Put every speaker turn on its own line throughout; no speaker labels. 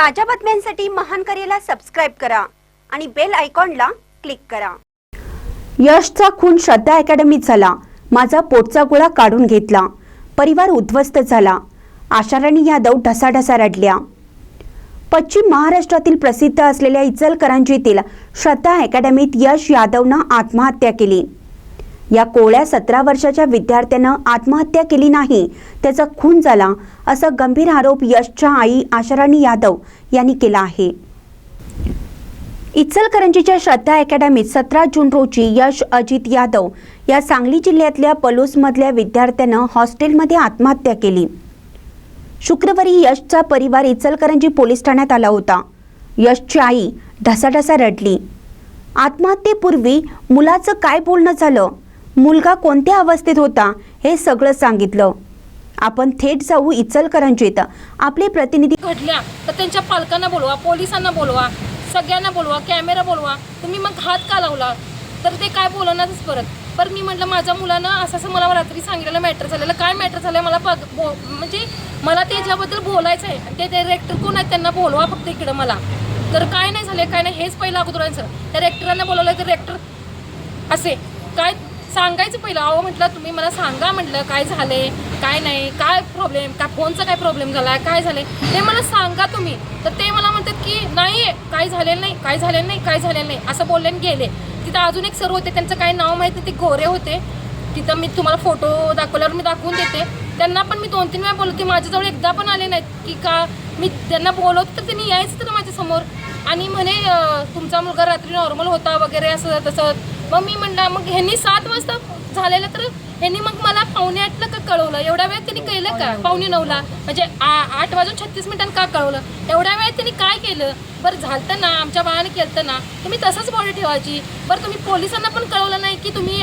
ताज्या बातम्यांसाठी महान करेला सबस्क्राईब करा आणि बेल आयकॉनला क्लिक करा.
यशचा खून श्रद्धा अकॅडमीत झाला. माझा पोटचा गोळा काढून घेतला. परिवार उद्ध्वस्त झाला. आशाराणी यादव ढसाढसा रडल्या. पश्चिम महाराष्ट्रातील प्रसिद्ध असलेल्या इचलकरंजीतील श्रद्धा अकॅडमीत यश यादवनं आत्महत्या केली. या कोळ्या सतरा वर्षाच्या विद्यार्थ्यानं आत्महत्या केली नाही त्याचा खून झाला असा गंभीर आरोप यशच्या आई आशाराणी यादव यांनी केला आहे. इचलकरंजीच्या श्रद्धा अकॅडमीत सतरा जून रोजी यश अजित यादव या सांगली जिल्ह्यातल्या पलूसमधल्या विद्यार्थ्यानं हॉस्टेलमध्ये आत्महत्या केली. शुक्रवारी यशचा परिवार इचलकरंजी पोलीस ठाण्यात आला होता. यशची आई ढसाढसा रडली. आत्महत्येपूर्वी मुलाचं काय बोलणं झालं? मुलगा कोणत्या अवस्थेत होता हे सगळं सांगितलं. आपण थेट जाऊ इचलकरंजीत. आपले प्रतिनिधी
घडल्या. तर त्यांच्या पालकांना बोलवा पोलिसांना बोलवा सगळ्यांना बोलवा कॅमेरा बोलवा. तुम्ही मग हात का लावला तर ते काय बोलवणारच परत. पर मी म्हटलं माझ्या मुलानं असं असं मला रात्री सांगितलेलं मॅटर झालेलं. काय मॅटर झालं मला पग बो म्हणजे मला त्याच्याबद्दल बोलायचं आहे. आणि ते डायरेक्टर कोण आहेत त्यांना बोलवा फक्त इकडं मला. तर काय नाही झालं काय नाही हेच पहिलं अगोदरांचं त्या रेक्टरांना बोलवलं तर रेक्टर असे काय सांगायचं पहिलं अहो म्हटलं तुम्ही मला सांगा म्हटलं काय झाले? काय नाही? काय प्रॉब्लेम काय फोनचा काय प्रॉब्लेम झाला काय झाले ते मला सांगा तुम्ही. तर ते मला म्हणतात की नाही काय झालेलं नाही काय झालेलं नाही काय झालेलं नाही असं बोलले आणि गेले. तिथं अजून एक सर होते त्यांचं काय नाव माहिती ते गोरे होते. तिथं मी तुम्हाला फोटो दाखवल्यावर मी दाखवून देते. त्यांना पण मी दोन तीन वेळा बोलवते माझ्याजवळ एकदा पण आले नाहीत की का? मी त्यांना बोलवत तर त्यांनी यायचं तर माझ्यासमोर. आणि म्हणे तुमचा मुलगा रात्री नॉर्मल होता वगैरे असं तसं. मग मी म्हणलं मग ह्यांनी सात वाजता झालेलं तर ह्यांनी मग मला पावणे आठला का कळवलं? एवढ्या वेळात त्यांनी केलं का? पावणे नऊला. म्हणजे आ- आठ वाजून छत्तीस मिनिटांनी का कळवलं? एवढ्या वेळात त्यांनी काय केलं? बरं झालं ना आमच्या बाळाने केलं ना. तुम्ही तसंच बॉडी ठेवायची. बरं तुम्ही पोलिसांना पण कळवलं नाही की तुम्ही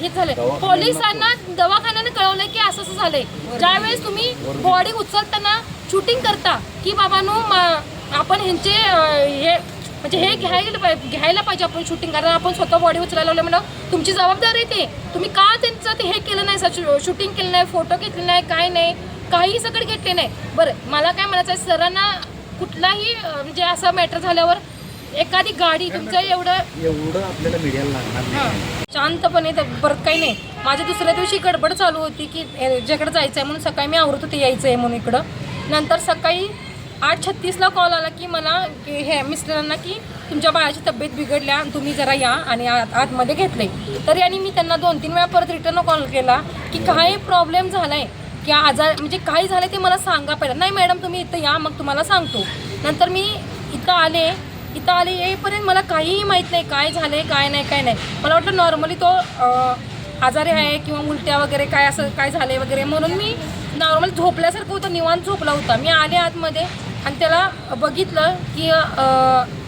हे झाले पोलिसांना दवाखान्याने कळवलं की असं असं झालंय. ज्यावेळेस तुम्ही बॉडी उचलताना शूटिंग करता की बाबांनो आपण ह्यांचे हे म्हणजे हे घ्यायला पाहिजे घ्यायला पाहिजे आपण शूटिंग कारण आपण स्वतः बॉडी उचलायला लावलं म्हणून तुमची जबाबदारी आहे ते. तुम्ही का त्यांचं ते हे केलं नाही शूटिंग केलं नाही फोटो घेतले नाही काय नाही काही सगळं घेतले नाही. बरं मला काय म्हणायचं आहे सरांना कुठलाही म्हणजे असं मॅटर झाल्यावर एखादी गाडी तुमचं एवढं
एवढं आपल्याला मीडियाला लागणार नाही.
हां. शांतपणे तर परत काही नाही. माझ्या दुसऱ्या दिवशी गडबड चालू होती की ज्याकडे जायचं आहे म्हणून सकाळी मी आवरत होते यायचं आहे म्हणून इकडं. नंतर सकाळी आठ छत्तीसला कॉल आला की मला की हे मिस्टरांना की तुमच्या बाळाची तब्येत बिघडल्या आणि तुम्ही जरा या आणि आत आतमध्ये घेतले. तरी आणि मी त्यांना दोन तीन वेळा परत रिटर्न कॉल केला की काय प्रॉब्लेम झाला आहे की आजार म्हणजे काय झालं ते मला सांगा पहिलं. नाही मॅडम तुम्ही इथं या मग तुम्हाला सांगतो. नंतर मी इथं आले इथं आले येईपर्यंत मला काहीही माहीत नाही काय झालं आहे काय नाही काय नाही. मला वाटलं नॉर्मली तो आजारी आहे किंवा उलट्या वगैरे काय असं काय झाले वगैरे म्हणून मी नॉर्मल झोपल्यासारखं होतं निवांत झोपला होता. मी आले आतमध्ये आणि त्याला बघितलं की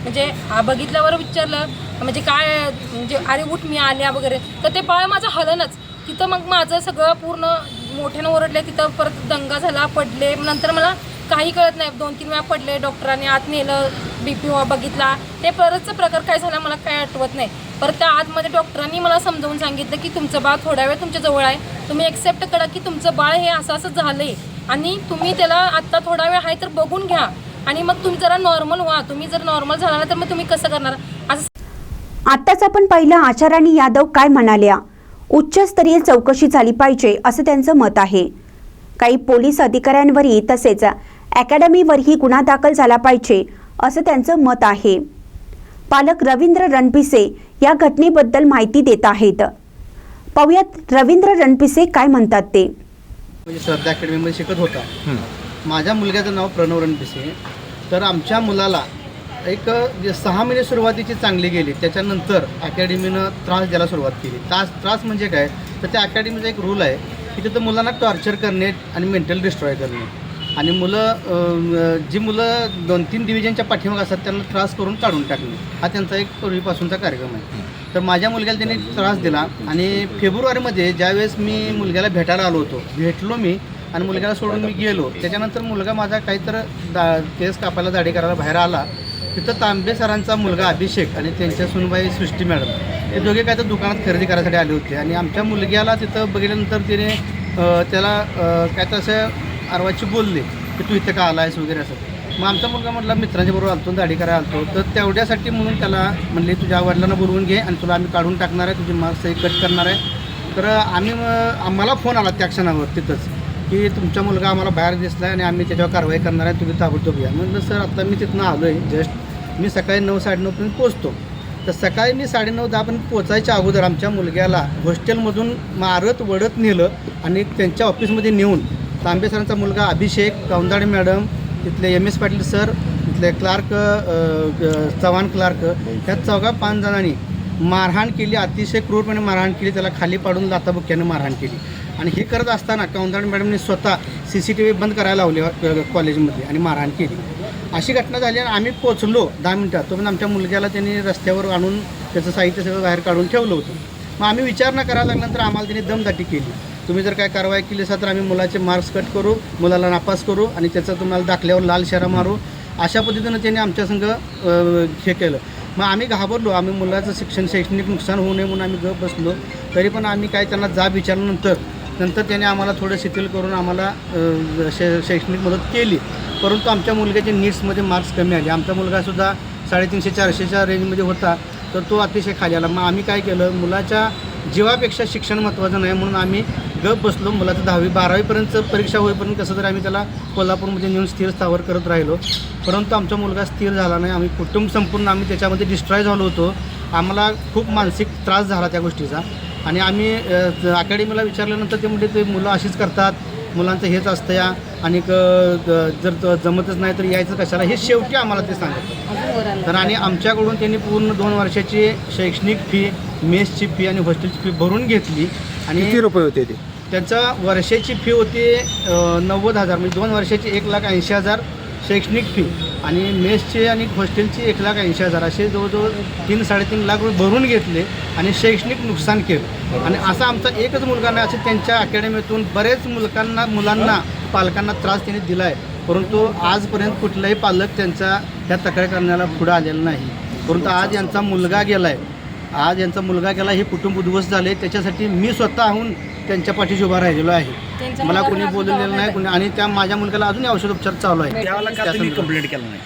म्हणजे हा बघितल्यावर विचारलं म्हणजे काय म्हणजे अरे उठ मी आल्या वगैरे. तर ते बाळ माझं हलनच. तिथं मग माझं सगळं पूर्ण मोठ्यानं ओरडले तिथं परत दंगा झाला पडले. नंतर मला काही कळत नाही. दोन तीन वेळा पडले डॉक्टरांनी आत नेलं बी पी बघितला. ते परतचा प्रकार काय झाला मला काय आठवत नाही. परत त्या आतमध्ये डॉक्टरांनी मला समजावून सांगितलं की तुमचं बाळ थोड्या वेळ तुमच्या जवळ आहे. तुम्ही एक्सेप्ट करा की तुमचं बाळ हे असं असं झालं आहे आणि तुम्ही त्याला आत्ता थोडा वेळ आहे तर बघून घ्या. आणि मग तुम्ही जरा नॉर्मल व्हा. तुम्ही जर नॉर्मल झाला तर मग तुम्ही कसं करणार? असं
आत्ताच आपण पाहिलं आचाराणी यादव काय म्हणाल्या? उच्चस्तरीय चौकशी झाली पाहिजे असं त्यांचं मत आहे. काही पोलीस अधिकाऱ्यांवरही तसेच अकॅडमीवरही गुन्हा दाखल झाला पाहिजे असं त्यांचं मत आहे. पालक रवींद्र रणपिसे या घटनेबद्दल माहिती देत आहेत. पाहुयात रवींद्र रणपिसे काय म्हणतात ते?
म्हणजे श्रद्धा अकॅडमीमध्ये शिकत होता. माझ्या मुलग्याचं नाव प्रणव रणपिसे. तर आमच्या मुलाला एक जे सहा महिने सुरुवातीची चांगली गेली त्याच्यानंतर अकॅडमीनं त्रास द्यायला सुरुवात केली. त्रास त्रास म्हणजे काय? तर त्या अकॅडमीचा एक रूल आहे की तिथं मुलांना टॉर्चर करणे आणि मेंटल डिस्ट्रॉय करणे. आणि मुलं जी मुलं दोन तीन डिव्हिजनच्या पाठीमाग असतात त्यांना त्रास करून काढून टाकणे. हा त्यांचा एक पूर्वीपासूनचा कार्यक्रम आहे. तर माझ्या मुलग्याला त्यांनी त्रास दिला आणि फेब्रुवारीमध्ये ज्यावेळेस मी मुलग्याला भेटायला आलो होतो भेटलो मी आणि मुलग्याला सोडून मी गेलो. त्याच्यानंतर मुलगा माझा काहीतर दा केस कापायला दाढी करायला बाहेर आला. तिथं तांबे सरांचा मुलगा अभिषेक आणि त्यांच्या सुनबाई सृष्टी मॅडम हे दोघे काय तर दुकानात खरेदी करायसाठी आले होते. आणि आमच्या मुलग्याला तिथं बघितल्यानंतर तिने त्याला काय तर असं आरवाची बोलले की तू इथं का आलायस वगैरे असं. मग आमचा मुलगा म्हटला मित्रांच्या बरोबर आलतो दाढी करायला आलतो. तर तेवढ्यासाठी म्हणून त्याला म्हणले तुझ्या वडिलांना बोलवून घे आणि तुला आम्ही काढून टाकणार आहे तुझी मार्क्स कट करणार आहे. तर आम्ही मग आम्हाला फोन आला त्या क्षणावर तिथंच की तुमचा मुलगा आम्हाला बाहेर दिसला आणि आम्ही त्याच्यावर कारवाई करणार आहे तुम्ही ताबडतोब या. म्हटलं सर आता मी तिथनं आलो आहे जस्ट मी सकाळी नऊ साडेनऊपर्यंत पोचतो तर सकाळी मी साडेनऊ दहापर्यंत पोचायच्या अगोदर आमच्या मुलग्याला हॉस्टेलमधून मारत वडत नेलं आणि त्यांच्या ऑफिसमध्ये नेऊन तांबे सरांचा मुलगा अभिषेक कौंदाडे मॅडम तिथले एम एस पाटील सर तिथले क्लार्क चव्हाण क्लार्क ह्या चौघा पाच जणांनी मारहाण केली अतिशय क्रूरपणे मारहाण केली त्याला खाली पाडून लाताबुक्याने मारहाण केली. आणि हे करत असताना कौंदाड मॅडमने स्वतः सी सी टी व्ही बंद करायला लावले कॉलेजमध्ये आणि मारहाण केली. अशी घटना झाली आणि आम्ही पोचलो दहा मिनटात. तोपर्यंत आमच्या मुलग्याला त्यांनी रस्त्यावर आणून त्याचं साहित्य सगळं बाहेर काढून ठेवलं होतं. मग आम्ही विचारणा करायला लागल्यानंतर आम्हाला त्यांनी दमदाटी केली. तुम्ही जर काय कारवाई केली असेल तर आम्ही मुलाचे मार्क्स कट करू मुलाला नापास करू आणि त्याचा तुम्हाला दाखल्यावर लाल शेरा मारू. अशा पद्धतीनं त्यांनी आमच्या संघ हे केलं. मग आम्ही घाबरलो. आम्ही मुलाचं शिक्षण शैक्षणिक नुकसान होऊ नये म्हणून आम्ही गप बसलो. तरी पण आम्ही काय त्यांना जाब विचारल्यानंतर नंतर त्याने आम्हाला थोडं शिथिल करून आम्हाला शै शैक्षणिक मदत केली. परंतु आमच्या मुलग्याचे नीट्समध्ये मार्क्स कमी आले. आमचा मुलगासुद्धा साडेतीनशे चारशेच्या रेंजमध्ये होता. तर तो अतिशय खाली आला. मग आम्ही काय केलं? मुलाच्या जीवापेक्षा शिक्षण महत्त्वाचं नाही म्हणून आम्ही गप बसलो. मुलाचं दहावी बारावीपर्यंत परीक्षा होईपर्यंत कसं तरी आम्ही त्याला कोल्हापूरमध्ये नेऊन स्थिर स्थावर करत राहिलो. परंतु आमचा मुलगा स्थिर झाला नाही. आम्ही कुटुंब संपूर्ण आम्ही त्याच्यामध्ये डिस्ट्रॉय झालो होतो. आम्हाला खूप मानसिक त्रास झाला त्या गोष्टीचा. आणि आम्ही अकॅडमीला विचारल्यानंतर ते म्हणजे ते मुलं अशीच करतात. मुलांचं हेच असतं या. आणि जर त- जमतच नाही तर यायचं कशाला? हे शेवटी आम्हाला ते सांगत तर आणि आमच्याकडून त्यांनी पूर्ण दोन वर्षाची शैक्षणिक फी मेसची फी आणि हॉस्टेलची फी भरून घेतली. आणि
किती रुपये होते ते?
त्याचा वर्षाची फी होती नव्वद हजार म्हणजे दोन वर्षाची एक लाख ऐंशी हजार शैक्षणिक फी आणि मेसची आणि हॉस्टेलची एक लाख ऐंशी हजार असे जवळजवळ तीन साडेतीन लाख रुपये भरून घेतले आणि शैक्षणिक नुकसान केलं. आणि असा आमचा एकच मुलगा नाही असे त्यांच्या अकॅडमीतून बरेच मुलकांना मुलांना पालकांना त्रास त्यांनी दिला आहे परंतु आजपर्यंत कुठलाही पालक त्यांचा ह्या तक्रार करण्याला पुढं आलेला नाही. परंतु आज यांचा मुलगा गेला आहे आज यांचा मुलगा गेला हे कुटुंब उद्ध्वस्त झाले त्याच्यासाठी मी स्वतःहून त्यांच्या पाठीशी उभा राहिलेलो आहे. मला कोणी बोललेलं नाही कोणी आणि त्या माझ्या मुलग्याला अजून औषध उपचार चालू आहे.
त्यावेळेला का तुम्ही. कंप्लेंट केलं नाही.